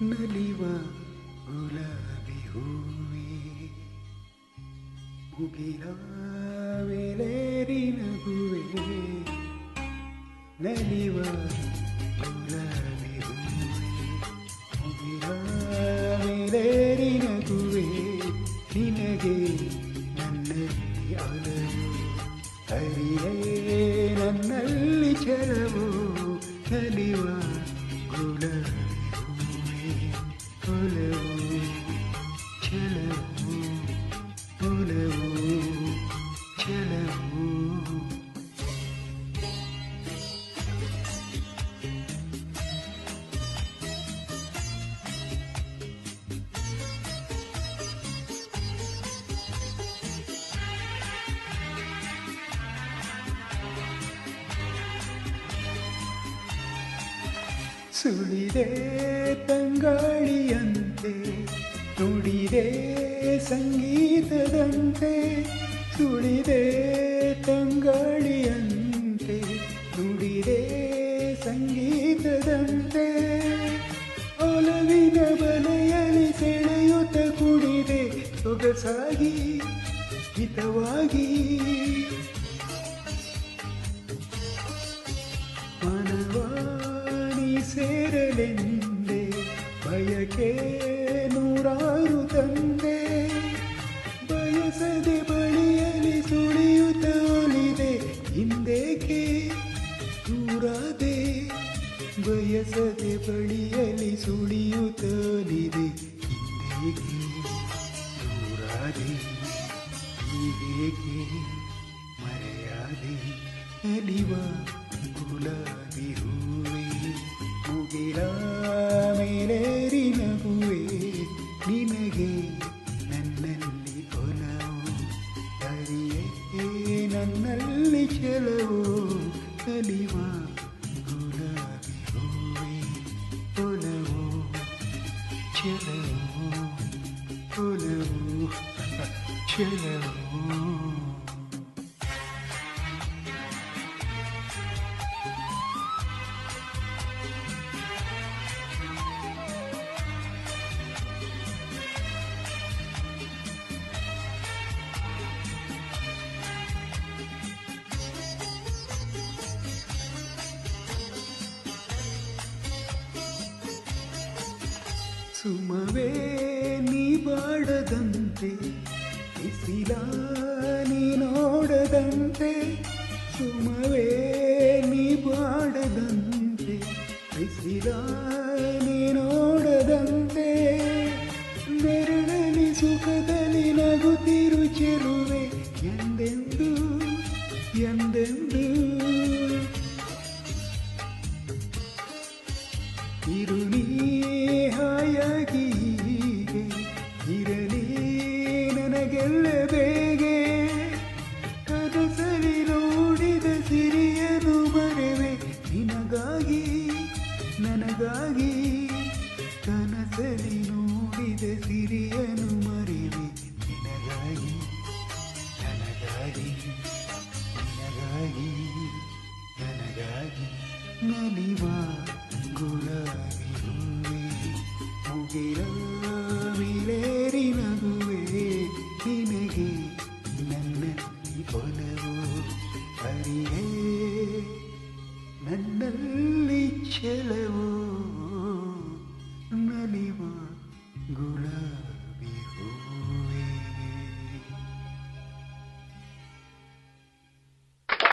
ನಲಿವ ಗುಲಾಬಿ ಹೂವೇ ಮುಗಿಲ ವೇಲೇರಿ ನಗುವೆ ನಲಿವ ಗುಲಾಬಿ ಹೂವೇ ಮುಗಿಲ ವೇಲೇರಿ ನಗುವೆ ನಿನಗೆ ನನ್ನಲ್ಲಿ ಅಲವು ಹರಿಯೇ ನನ್ನಲ್ಲಿ ಛಲವು ನಲಿವ ಗುಲಾಬಿ ಸುಳಿದೆ ತಂಗಾಳಿಯಂತೆ ನುಡಿದೆ ಸಂಗೀತದಂತೆ ಸುಳಿದೆ ತಂಗಾಳಿಯಂತೆ ನುಡಿದೆ ಸಂಗೀತದಂತೆ. ಒಲವಿನ ಬಲೆಯಲ್ಲಿ ಸೆಳೆಯುತ್ತ ಕುಡಿದೆ ಸೊಗಸಾಗಿ ಹಿತವಾಗಿ ಸೇರಲೆಂದೆ ಬಯಕೆ ನೂರಾರು ತಂದೆ. ಬಯಸದೆ ಬಳಿಯಲ್ಲಿ ಸುಳಿಯುತ್ತಲಿದೆ, ಹಿಂದೇಕೆ ದೂರಾದೆ. ಬಯಸದೆ ಬಳಿಯಲ್ಲಿ ಸುಳಿಯುತ್ತಲಿದೆ, ಹಿಂದೇಕೆ ದೂರಾದೆ. ಹೀಗೇಕೆ ಮರೆಯಾದೆ ಅಲಿವ ಗುಲಾಬಿ ಹೂವೇ ಮುಗಿಲ ಮೇಲೇರಿ ನಗುವೆ ನಿನಗೆ ನನ್ನಲ್ಲಿ ಒಲವು. ಹರಿಯೇ ನನ್ನಲ್ಲಿ ಛಲವು, ಕಲಿವ ಗುಲಾಬಿ ಹೂವೇ, ಒಲವು, ಛಲವು ಒಲವು, ಛಲವು. ಸುಮವೇ, ನೀ ಬಾಡದಂತೆ ಬಿಸಿಲ ನೀ ನೋಡದಂತೆ, ಸುಮವೇ, ನೀ ಬಾಡದಂತೆ ಬಿಸಿಲ ನೀ ನೋಡದಂತೆ, ನೆರಳಲಿ ಸುಖದಲ್ಲಿ ನಗುತ್ತಿರು ಚೆಲುವೆ, ಎಂದೆಂದು ಎಂದೆಂದು ಇರು ನೀ ಹಾಯಾಗಿ ಹೀಗೆ ಇರಲಿ ನನಗೆಲ್ಲ ಬೇಗೆ. ಕನಸಲಿ ನೋಡಿದ ಸಿರಿಯನು ಮರೆವೆ ನಿನಗಾಗಿ, ನನಗಾಗಿ. ಕನಸಲಿ ನೋಡಿದ ಸಿರಿಯನು ಮರೆವೆ ನಿನಗಾಗಿ, ನನಗಾಗಿ ನಿನಗಾಗಿ, ನನಗಾಗಿ ನಲಿವ ಹೂವೇ ಮುಗಿಲ ವಿಲೇರಿ ನಗುವೆ ನಿನಗೆ ನನ್ನಲ್ಲಿ ಒಲವು ಹರಿಯೇ ನನ್ನಲ್ಲಿ ಛಲ